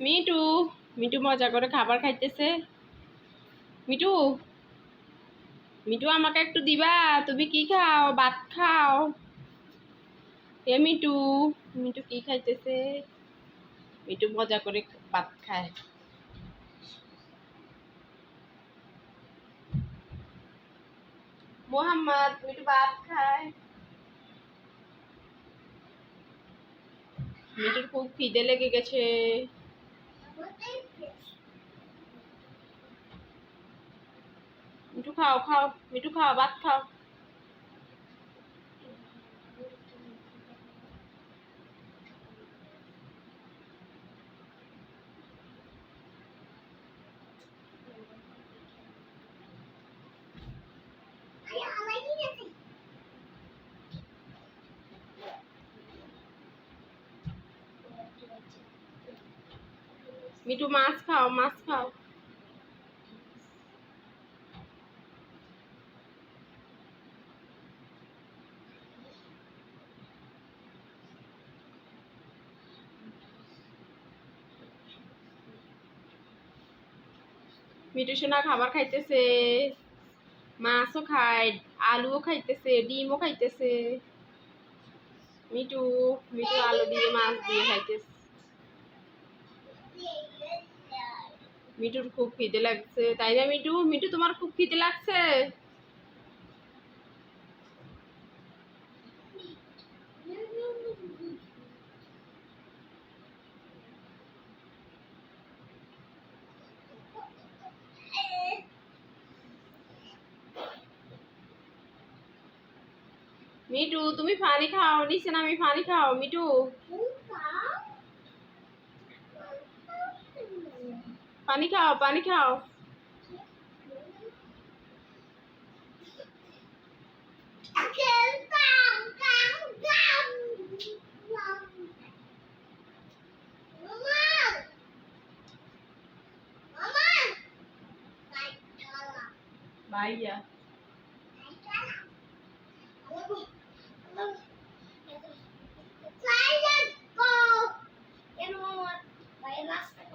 Me too me too মজা করে খাবার খাইতেছে। মিটু মিটু আমাকে একটু দিবা, তুমি কি খাও? ভাত খাও। এ মিটু মিটু কি খাইতেছে? মিটু মজা করে ভাত খায়। মোহাম্মদ, মিটু ভাত খায়। মিটুর খুব খিদে লেগে গেছে। মিঠু খাও খাও মিঠু খাও ভাত খাও। মিঠু, মাছ খাও মাছ খাও। মিঠু সোনা খাবার খাইতেছে, মাছও খায়, আলুও খাইতেছে, ডিমও খাইতেছে। মিঠু মিঠু আলু দিয়ে মাছ দিয়ে খাইতেছে। মিঠুর খুব খিদে লাগছে। তাই না মিঠু মিঠু তোমার খুব খিদে লাগছে? মিঠু তুমি পানি খাও, নিচে নামি পানি খাও মিঠু পানি খাও পানি খাও। ভাইয়া